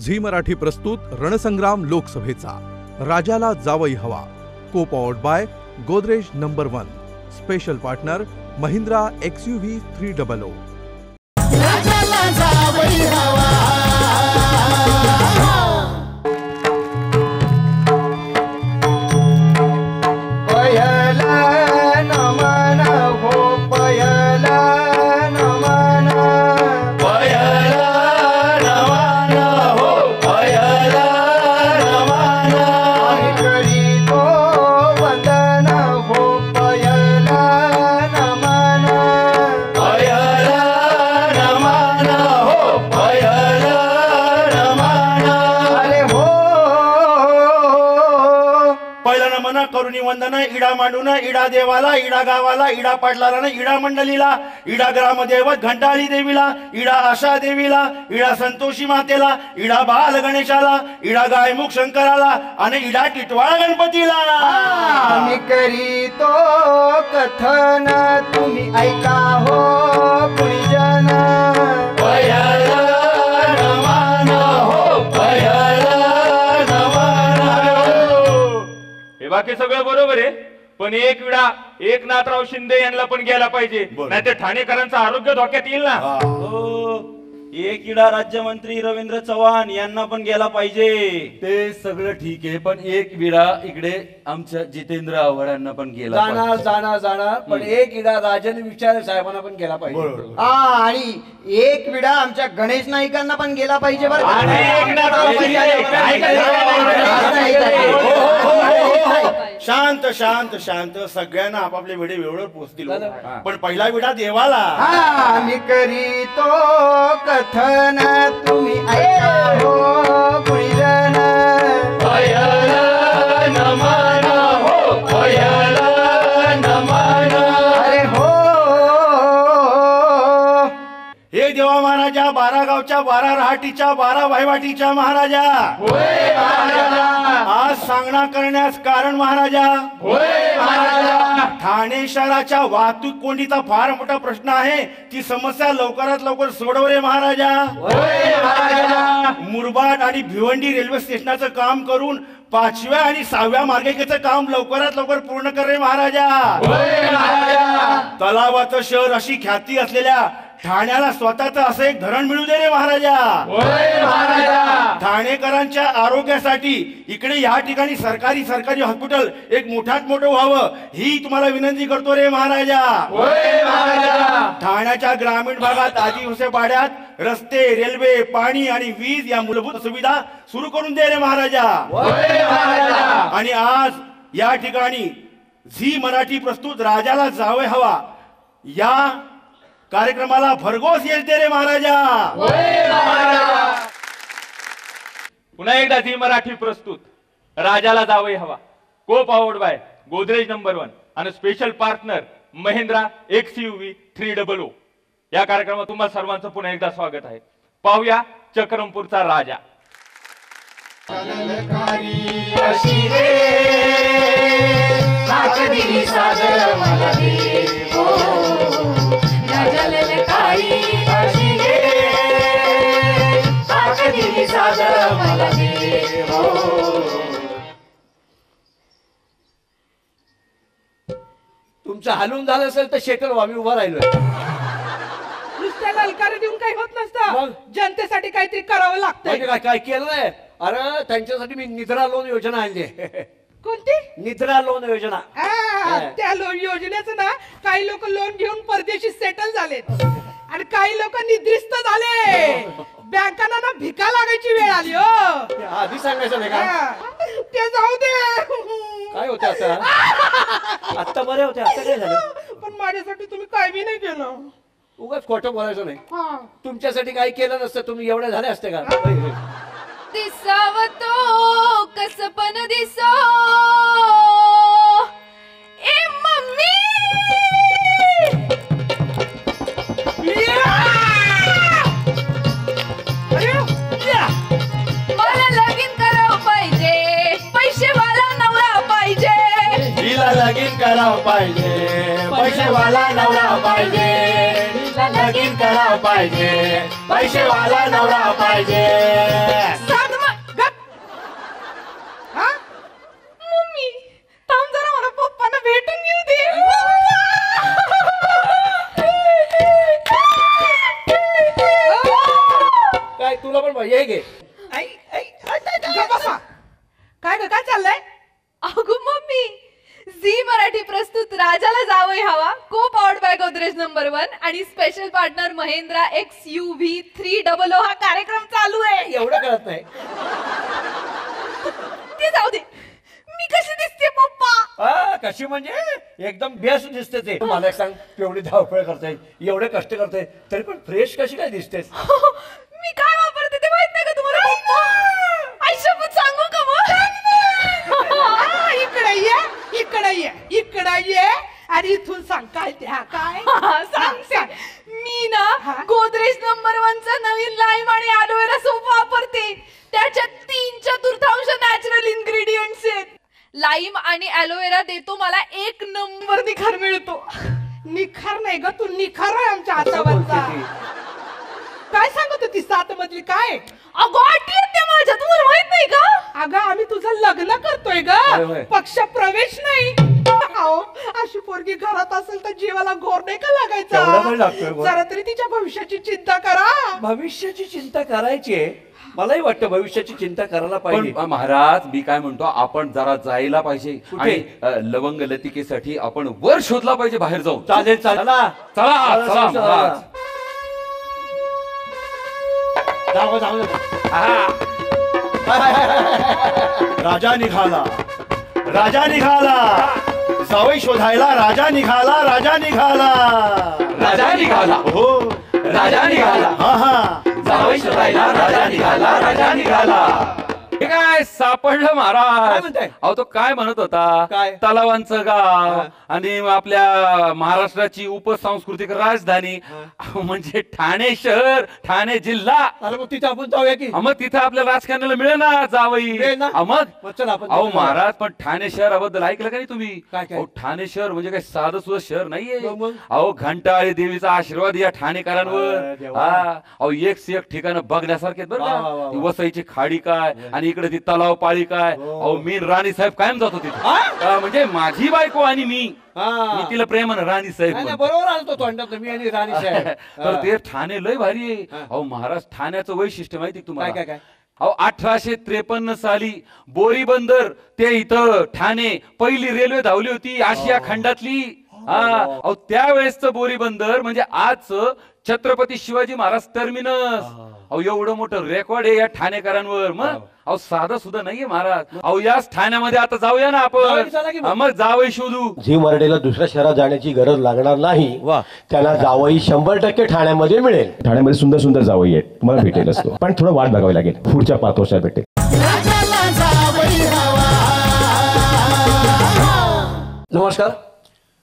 Zee Marathi प्रस्तुत रणसंग्राम लोकसभेचा. राजाला जावई हवा. Co powered by Godrej number one. Special partner Mahindra X U V three double O. इडा मांडून इडा देवाला इडा गावाला इडा पाटलाला इडा मंडलीला इडा ग्रामदेवत घंटाळी देवीला इडा आशा देवीला इडा संतोषी मातेला इडा बाल गणेशाला इडा गायमुख शंकराला आणि इडा टिटवाळा गणपतीला. आम्ही करीतो कथन तुम्ही ऐका हो नवान हो. हे बाकी सगळं बरोबर आहे. पण एक वेळा एकनाथराव शिंदे यांना पण गेला पाहिजे बरं. नाही तर ठाणेकरांचं आरोग्य धोक्यात येईल ना हो. एक इडा राज्यमंत्री रवींद्र चव्हाण यांना पण गेला पाहिजे ते सगळं ठीक आहे पण एक विडा इकडे आमच्या जितेंद्र आव्हाडांना पण गेला जाणार पाहिजे. जाणार जाणार पण एक इडा राजन विचार साहेबांना पण गेला पाहिजे बरोबर. हा आणि एक विडा आमच्या गणेश नाईकांना पण गेला पाहिजे बरं का? आणि एकनाथराव शिंदे ऐका, ऐका, ऐका, ऐका, ऐका. हो, हो, हो, हो, हो. शांत शांत शांत. सगळ्यांना आपापले वेळे वेळेवर पोहोचतील हो. पण पहिला विडा देवाला. हा आम्ही करीतो कथन. तुम्ही ऐका हो गुणीजन गावच्या बारा वहिवाटीच्या महाराजा. आज सांगणा करण्यास कारण महाराजा. ठाणे शहराच्या वाहतूक कोंडीचा फार मोठा प्रश्न आहे. ती समस्या लवकरात लवकर सोडव रे महाराजा. मुरबाड आणि भिवंडी रेल्वे स्टेशनाचं काम करून पाचव्या आणि सहाव्या मार्गिकेचं काम लवकरात लवकर पूर्ण कर रे महाराजा. तलावाचं शहर अशी ख्याती असलेल्या ठाण्याला स्वतःचं असं एक धरण मिळू दे रे महाराजा. ठाणेकरांच्या आरोग्यासाठी इकडे या ठिकाणी सरकारी सरकारी हॉस्पिटल एक मोठ्यात मोठं व्हावं ही तुम्हाला विनंती करतो रे महाराजा. ठाण्याच्या ग्रामीण भागात आदिवासी पाड्यात रस्ते रेल्वे पाणी आणि वीज या मूलभूत सुविधा सुरू करून दे रे महाराजा. आणि आज या ठिकाणी झी मराठी प्रस्तुत राजाला जावे हवा या कार्यक्रमाला भरघोस यश दे रे महाराजा. पुन्हा एकदा झी मराठी प्रस्तुत. राजाला जावई हवा. Co powered by Godrej number one आणि special partner Mahindra X U V three double O. या कार्यक्रमात तुम्हा सर्वांचं पुन्हा एकदा स्वागत आहे. पाहूया चक्रमपूरचा राजा. अशी तुमचं हलून झालं असेल तर शेटर आम्ही उभा राहिलोय. नुसत्या ललकारी देऊन काही होत मग? जनतेसाठी काहीतरी करावं लागतंय. म्हणजे काय काय केलं नाही? अरे त्यांच्यासाठी मी निद्रा लोन योजना आणली. कोणती? निद्रा लोन योजना. आ, त्या लोन योजनेचं ना काही लोक लोन घेऊन परदेशी सेटल झालेत. आणि काही लोक निद्रिस्त झाले. बँकांना ना भिका लागायची वेळ आली हो. आधी सांगायचं नाही का? ते जाऊ दे. काय होते आता? आत्ता बरे होते आता काय झालं? पण माझ्यासाठी तुम्ही काय बी नाही केलं. उगाच खोटं बोलायचं नाही. हा. तुमच्यासाठी काही केलं नसतं तुम्ही एवढे झाले असते का? दिसाव तो कस पण दिसो. पाहिजे. पैसेवाला नवरा पाहिजे. काय तुला पण काय ग काय चाललंय? अगो मम्मी झी मराठी प्रस्तुत राजाला जावं हवा. Co powered by Godrej number one आणि special partner Mahindra X U V three double O हा कार्यक्रम चालू आहे. एवढं कळत नाही. ते जाऊ दे. मी कशी दिसते पप्पा? कशी म्हणजे? एकदम बेस्ट दिसते ते. मला एक सांग तू एवढी धावपळ करते एवढे कष्ट करते तरी पण फ्रेश कशी काय दिसतेस? मी काय वापरते ते माहीत नाही का तुम्हाला पप्पा आई शपथ सांगू का मग हा, इकडे ये इकडे ये इकडे ये आणि इथून सांग काय ते हा काय हा, सांगते मी ना? गोदरेज नंबर वनचा नवीन लाईम आणि ॲलोवेरा सोप वापरते. त्याच्यात तीन चतुर्थांश नॅचरल इन्ग्रेडियंट्स आहेत. लाईम आणि ॲलोवेरा देतो मला एक नंबर निखार मिळतो. निखार नाही ग तू निखार आहे आमच्या हातावरचा? काय सांगत होती सात मधली काय? अगो आठी त्या माझ्या तुम्हाला माहीत नाही का अगं आम्ही तुझं लग्न करतोय होय, होय. ग पक्ष प्रवेश नाही. अहो अशी पोरगी घरात असेल तर जीवाला घोर नाही का तेवढा तरी लागतोय लागायचा घोर. जरा तरी तिच्या भविष्याची चिंता करा. भविष्याची चिंता करायची आहे? मलाही वाटतं भविष्याची चिंता करायला पाहिजे. पण महाराज मी काय म्हणतो आपण जरा जायला पाहिजे. कुठे? आणि अ, लवंग लतिकेसाठी आपण वर शोधला पाहिजे बाहेर जाऊन. चालेल चालेल. चला. चला चला चला, महाराज. जाऊ जाऊ राजा निघाला. राजा निघाला. जावई शोधायला राजा निघाला राजा निघाला. राजा निघाला. हो. राजा निघाला. हा हा. जावई शोधायला राजा निघाला राजा निघाला. काय सापडलं महाराज म्हणताय? अहो तो काय म्हणत होता काय? तलावांचं गाव. आणि आपल्या महाराष्ट्राची उपसांस्कृतिक राजधानी अहो, म्हणजे ठाणे शहर ठाणे जिल्हा अरे मग तिथे आपण जाऊया की अहो, मग तिथं आपल्या राजकारणाला मिळेल ना जावई मिळेल ना? अहो, मग मग चला आपण अहो. महाराज पण ठाणे शहराबद्दल ऐकलं का नाही तुम्ही काय, काय? अहो, ठाणे शहर म्हणजे काय साधं सुद्धा शहर नाहीये मग, मग? अहो घंटाळी देवीचा आशीर्वाद या ठाणेकरांवर अरे देवा. हा अहो एक से एक ठिकाणं बघण्यासारखे आहेत बरं वा, वा, वा, का वा. ती वसईची खाडी काय आणि इकडे ती तलाव पाळी काय हो. अहो मी राणी साहेब कायम जातो तिथे हा? म्हणजे माझी बायको आणि मी हा. तिला प्रेमानं राणी साहेब नाही, नाही, म्हणतो. बरोबर आलतो तोंडात मी आणि राणी साहेब तर हा. ते ठाणे लय भारी आहे हा. अहो महाराज ठाण्याचं वैशिष्ट्य माहिती आहे काय तुम्हाला काय काय अहो अठराशे त्रेपन्न साली बोरी बंदर ते इथं ठाणे पहिली रेल्वे धावली होती आशिया खंडातली हा अहो त्यावेळेसच बोरी बंदर म्हणजे आजचं छत्रपती शिवाजी महाराज टर्मिनस अहो एवढं मोठं रेकॉर्ड आहे या ठाणेकरांवर. मग अहो साधा सुद्धा नाहीये महाराज. अहो याच ठाण्यामध्ये आता जाऊया ना आपण. मग. हा, मग जावई शोधू. झी मराठीला दुसऱ्या शहरात जाण्याची गरज लागणार नाही वा. त्यांना जावई शंभर टक्के ठाण्यामध्ये मिळेल. ठाण्यामध्ये सुंदर सुंदर जावई आहेत. तुम्हाला भेटेल असतो पण थोडं वाट बघावी लागेल. पुढच्या पाच वर्षात भेटेल. नमस्कार.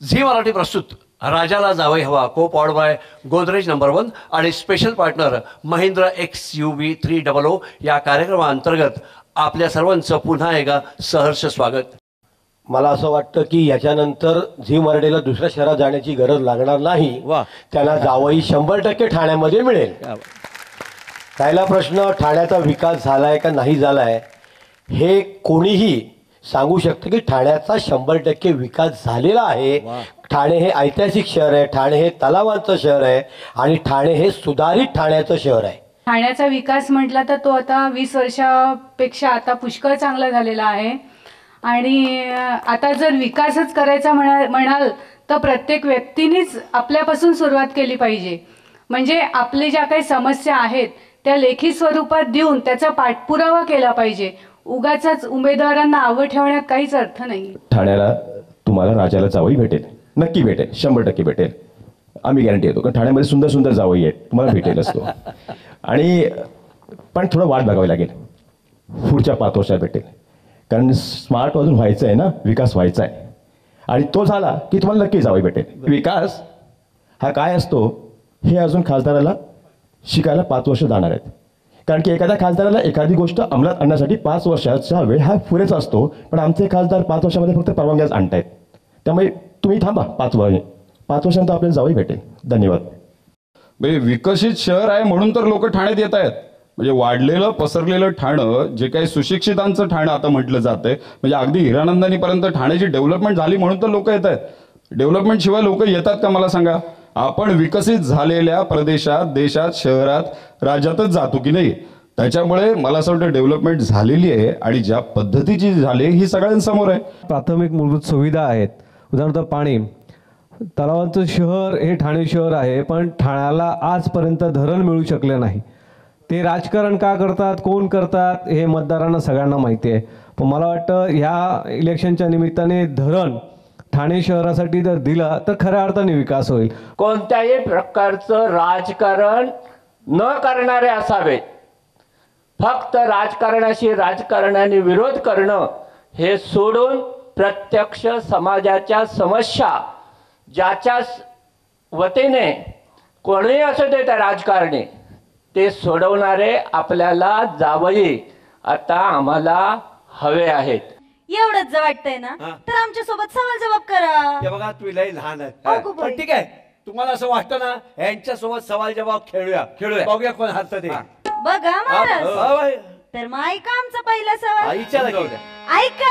झी मराठी प्रस्तुत. राजाला जावई हवा co powered by Godrej number one आणि special partner Mahindra X U V three double O या कार्यक्रमाअंतर्गत आपल्या सर्वांचं पुन्हा एकदा सहर्ष स्वागत. मला असं वाटतं की याच्यानंतर झी मराठीला दुसऱ्या शहरात जाण्याची गरज लागणार नाही. वा. त्यांना जावई शंभर टक्के ठाण्यामध्ये मिळेल. पहिला प्रश्न ठाण्याचा विकास झालाय का नाही झालाय? हे कोणीही सांगू शकतं की ठाण्याचा शंभर टक्के विकास झालेला आहे. ठाणे हे ऐतिहासिक शहर आहे ठाणे हे तलावांचं शहर आहे आणि ठाणे हे सुधारित ठाण्याचं शहर आहे. ठाण्याचा विकास म्हटला तर तो आता वीस वर्षापेक्षा आता पुष्कळ चांगला झालेला आहे. आणि आता जर विकासच करायचा म्हणा म्हणाल तर प्रत्येक व्यक्तीनेच आपल्यापासून सुरुवात केली पाहिजे. म्हणजे आपल्या ज्या काही समस्या आहेत त्या लेखी स्वरूपात देऊन त्याचा पाठपुरावा केला पाहिजे. उगाच उमेदवारांना आवड ठेवण्यात काहीच अर्थ नाही. ठाण्याला तुम्हाला राजाला जावई भेटेल. नक्की भेटेल. शंभर टक्के भेटेल. आम्ही गॅरंटी येतो कारण ठाण्यामध्ये सुंदर सुंदर जावई आहेत. तुम्हाला भेटेल असतो. आणि पण थोडं वाट बघावी लागेल. पुढच्या पाच वर्षात भेटेल. कारण स्मार्ट अजून व्हायचं आहे ना? विकास व्हायचा आहे. आणि तो झाला की तुम्हाला नक्की जावई भेटेल. विकास हा काय असतो? हे अजून खासदाराला शिकायला पाच वर्ष जाणार आहेत. कारण की एखाद्या खासदाराला एखादी गोष्ट अंमलात आणण्यासाठी पाच वर्षाचा वेळ हा पुरेसा असतो. पण आमचे खासदार पाच वर्षामध्ये फक्त परवानग्याच आणतायत. त्यामुळे तुम्ही थांबा पाच वर्ष पाच वर्षांत आपल्याला जावंही भेटेल. धन्यवाद. म्हणजे विकसित शहर आहे म्हणून तर लोक ठाण्यात येत आहेत. म्हणजे वाढलेलं पसरलेलं ठाणं जे काही सुशिक्षितांचं ठाणं आता म्हटलं जातंय. म्हणजे अगदी हिरानंदानीपर्यंत ठाण्याची डेव्हलपमेंट झाली म्हणून तर लोक येत आहेत. डेव्हलपमेंट शिवाय लोक येतात का मला सांगा? आपण विकसित झालेल्या प्रदेशात देशात शहरात राज्यातच जातो की नाही? त्याच्यामुळे मला असं वाटतं डेव्हलपमेंट झालेली आहे आणि ज्या पद्धतीची झाली ही सगळ्यांसमोर आहे. प्राथमिक मूलभूत सुविधा आहेत. उदाहरणार्थ पाणी. तलावांचं शहर हे ठाणे शहर आहे पण ठाण्याला आजपर्यंत धरण मिळू शकले नाही. ते राजकारण का करतात कोण करतात हे मतदारांना सगळ्यांना माहिती आहे. पण मला वाटतं ह्या इलेक्शनच्या निमित्ताने धरण ठाणे शहरासाठी जर दिला तर खऱ्या अर्थाने विकास होईल. कोणत्याही प्रकारचं राजकारण न करणारे असावेत फक्त राजकारणाशी राजकारणाने विरोध करणं हे सोडून प्रत्यक्ष समाजाच्या समस्या ज्याच्या वतीने कोणीही असू दे त्या राजकारणी ते सोडवणारे आपल्याला जावई आता आम्हाला हवे आहेत. एवढंच जर वाटतंय ना तर आमच्यासोबत सवाल जवाब करा. हे बघा तुम्ही लई लहान आहेत. अगो पण. ठीक आहे. तुम्हाला असं वाटतं ना यांच्या सोबत सवाल जवाब खेळूया. खेळूया. बघूया कोण हरतं ते. बघा हा, महाराज. हा, बाई. तर मग ऐका आमचा पहिला सवाल. ऐका.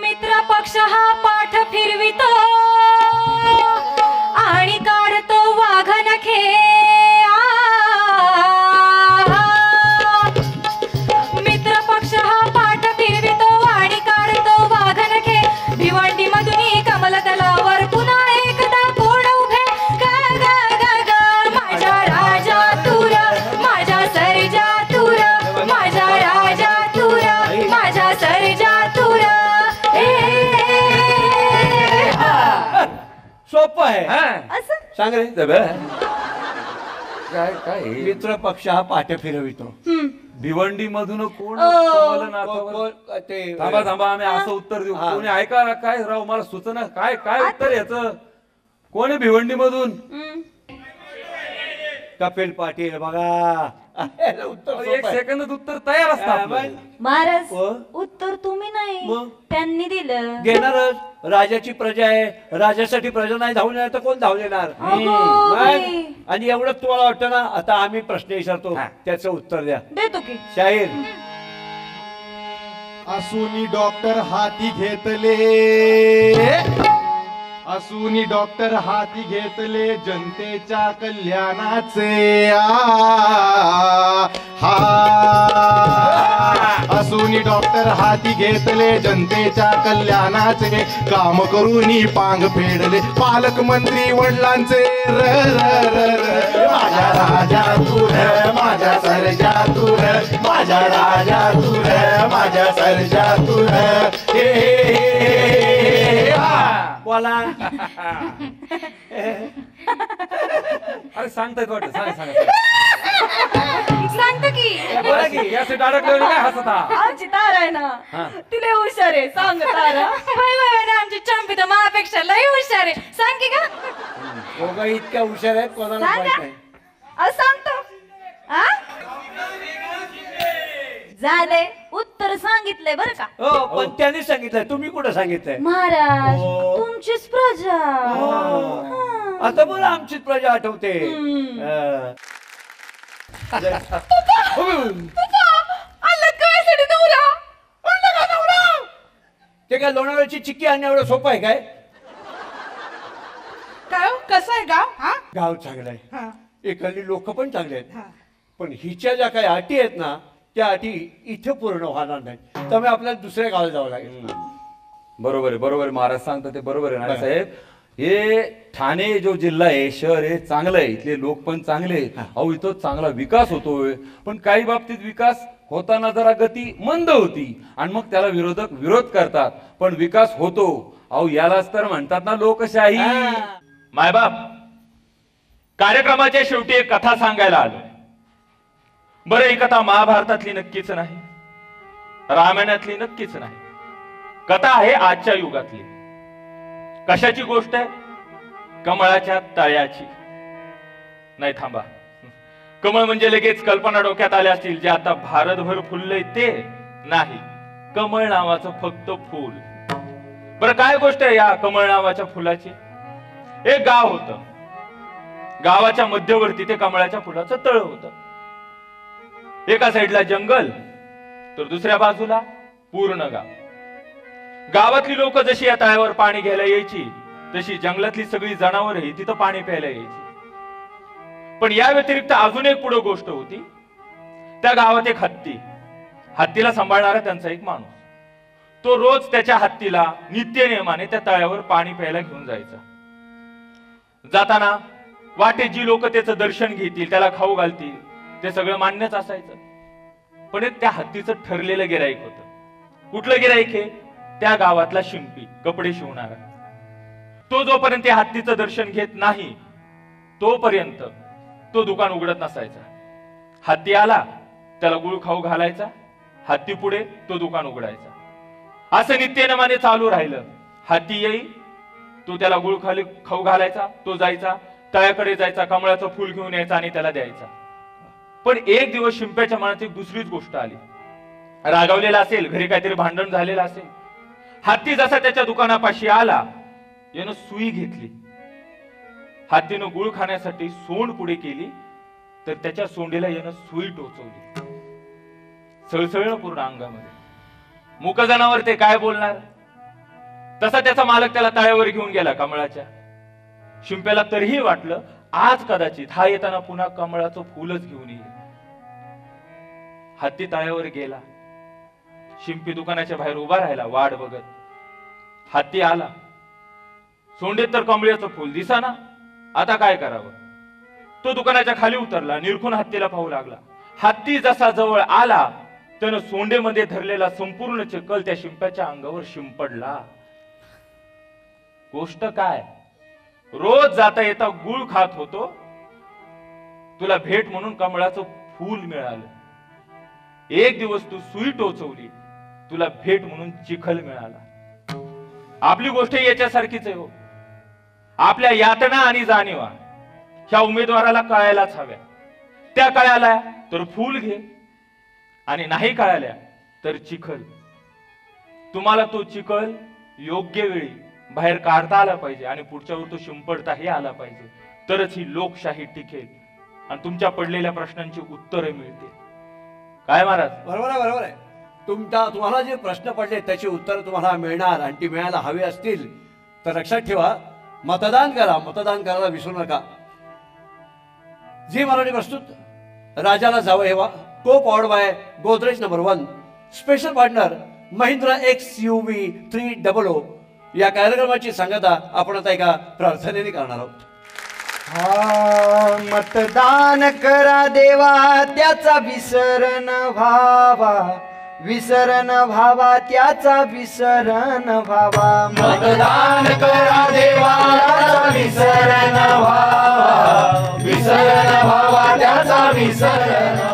मित्र पक्ष हा पाठ फिरवितो. आणि काढतो वाघ नखे सांग रे. काय काय? मित्र पक्ष हा पाठ फिरवितो. भिवंडी मधून कोण कमल नाथावर? ते- थांबा थांबा आम्ही असं उत्तर देऊ. हा. कोणी ऐका ना काय राव मला सुचना काय काय उत्तर याचं? कोण आहे भिवंडी मधून कपिल पाटील बघा. उत्तर एक सोपं आहे. सेकंदात उत्तर तयार असतं हा, आपलं. महाराज व? उत्तर तुम्ही नाही मग? त्यांनी दिलं घेणारच राजाची प्रजा आहे राजासाठी प्रजा नाही धावून येणार तर कोण धावून येणार अगो बाई. मग? आणि एवढंच तुम्हाला वाटतं ना आता आम्ही प्रश्न विचारतो त्याचं उत्तर द्या देतो की शाहीर असुनी डॉक्टर हाती घेतले असून डॉक्टर हाती घेतले जनतेच्या कल्याणाचे आ, हा. असुनी डॉक्टर हाती घेतले जनतेच्या कल्याणाचे. काम करून पांग फेडले पालकमंत्री वडिलांचे. र र र र माझ्या राजा तुर माझ्या सरजा तुर माझ्या राजा तुर माझ्या सरजा हे हे, हे, हे, हा. बोला. अरे सांगतायत वाटतं सांग सांग. बोला की याचे अडकले काय हसत हा? आमची तारा आहे ना. हा. तिला हुशार आहे सांग तारा वय वय वय आमची चंपी तर माझ्यापेक्षा लय हुशार आहे. सांग की का दोघं इतक्या हुशार आहेत कोणाला माहीत सांगा नाही. अहो, सांगतो आ? झालंय. उत्तर सांगितलंय बरं का. हो पण त्याने सांगितलंय. तुम्ही कुठं सांगितलंय? महाराज हो. तुमचीच प्रजा. आता मला आमचीच प्रजा आठवते. अं, ते काय लोणावळ्याची चिक्की आणणं एवढं सोपं आहे काय? काय हो? कसं आहे गाव? हा? गाव चांगलं आहे. हा. इकडली लोक पण चांगले आहेत. पण हिच्या ज्या काही अटी आहेत ना त्या अटी इथे पूर्ण होणार नाही त्यामुळे आपल्याला दुसऱ्या गावाला जावं लागेल. बरोबर आहे बरोबर आहे. महाराज सांगतात ते बरोबर आहे ना साहेब. हे ठाणे जो जिल्हा आहे शहर आहे चांगलं आहे. इथले लोक पण चांगले आहेत. अहो इथं चांगला विकास होतोय. पण काही बाबतीत विकास होताना जरा गती मंद होती. आणि मग त्याला विरोधक विरोध करतात. पण विकास होतो. अहो यालाच तर म्हणतात ना लोकशाही. मायबाप कार्यक्रमाच्या शेवटी एक कथा सांगायला आलो. बरं ही कथा महाभारतातली नक्कीच नाही. रामायणातली नक्कीच नाही. कथा आहे आजच्या युगातली. कशाची गोष्ट आहे? कमळाच्या तळ्याची. नाही थांबा. कमळ म्हणजे लगेच कल्पना डोक्यात आल्या असतील जे आता भारतभर फुललंय ते नाही. कमळ नावाचं फक्त फुल. बरं काय गोष्ट आहे या कमळ नावाच्या फुलाची? एक गाव होत. गावाच्या मध्यवर्ती ते कमळाच्या फुलाचं तळ होत. एका साईडला जंगल तर दुसऱ्या बाजूला पूर्ण गाव. गावातली लोक जशी या तळ्यावर पाणी घ्यायला यायची तशी जंगलातली सगळी जनावरही तिथं पाणी प्यायला यायची. पण या व्यतिरिक्त अजून एक पुढे गोष्ट होती. त्या गावात एक हत्ती. हत्तीला सांभाळणारा त्यांचा एक माणूस. तो रोज त्याच्या हत्तीला नित्य नियमाने त्या तळ्यावर पाणी प्यायला घेऊन जायचा. जाताना वाटे जी लोक त्याचं दर्शन घेतील त्याला खाऊ घालतील ते सगळं मान्यच असायचं. पण एक त्या हत्तीचं ठरलेलं गिराईक होतं. कुठलं गिराईक हे? त्या गावातला शिंपी कपडे शिवणारा. तो जोपर्यंत त्या हत्तीचं दर्शन घेत नाही तोपर्यंत तो दुकान उघडत नसायचा. हत्ती आला त्याला गुळ खाऊ घालायचा. हत्ती पुढे तो दुकान उघडायचा. असं नित्यनमाने चालू राहिलं. हत्ती येई तो त्याला गुळ खाली खाऊ घालायचा तो जायचा तळ्याकडे जायचा कमळाचं फुल घेऊन यायचा आणि त्याला द्यायचा. पण एक दिवस शिंप्याच्या मनात एक दुसरीच गोष्ट आली. रागावलेला असेल घरी काहीतरी भांडण झालेलं असेल. हत्ती जसा त्याच्या दुकानापाशी आला यानं सुई घेतली. हत्तीनं गुळ खाण्यासाठी सोंड पुढे केली तर त्याच्या सोंडीला यानं सुई टोचवली. सळसळलं पूर्ण अंगामध्ये. मुक जनावर ते काय बोलणार? तसा त्याचा मालक त्याला तळ्यावर घेऊन गेला कमळाच्या. शिंप्याला तरीही वाटलं आज कदाचित हा येताना पुन्हा कमळाचं फुलच घेऊन येईल. हत्ती ताळ्यावर गेला. शिंपी दुकानाच्या बाहेर उभा राहिला वाट बघत. हत्ती आला. सोंडेत तर कमळाचं फुल दिसाना. आता काय करावं? तो दुकानाच्या खाली उतरला निरखून हत्तीला पाहू लागला. हत्ती जसा जवळ आला त्यानं सोंडेमध्ये धरलेला संपूर्ण चक्कल त्या शिंप्याच्या अंगावर शिंपडला. गोष्ट काय? रोज जाता येता गुळ खात होतो. तुला भेट म्हणून कमळाचं फूल मिळालं. एक दिवस तू सुई टोचवली तुला भेट म्हणून चिखल मिळाला. आपली गोष्ट याच्यासारखीच आहे हो. आपल्या यातना आणि जाणीवा ह्या उमेदवाराला कळायलाच हव्या. त्या कळाल्या तर फूल घे आणि नाही कळाल्या तर चिखल. तुम्हाला तो चिखल योग्य वेळी बाहेर काढता आला पाहिजे आणि पुढच्यावर तो शिंपडताही आला पाहिजे. तरच ही लोकशाही टिकेल आणि तुमच्या पडलेल्या प्रश्नांची उत्तरं मिळतील. काय महाराज? बरोबर आहे बरोबर आहे. तुमचा तुम्हाला जे प्रश्न पडले त्याची उत्तर तुम्हाला मिळणार आणि ती मिळायला हवी असतील. तर लक्षात ठेवा मतदान करा मतदान करायला विसरू नका. झी मराठी प्रस्तुत राजाला जावं हेवा. Co powered by Godrej number one. Special partner Mahindra X U V three double O या कार्यक्रमाची सांगता आपण आता एका प्रार्थनेने करणार आहोत. हा मतदान करा देवा त्याचा विसरण व्हावा. विसरण भावा त्याचा विसरण भावा मतदान करा देवाला विसरण भावा विसरण भावा त्याचा विसरण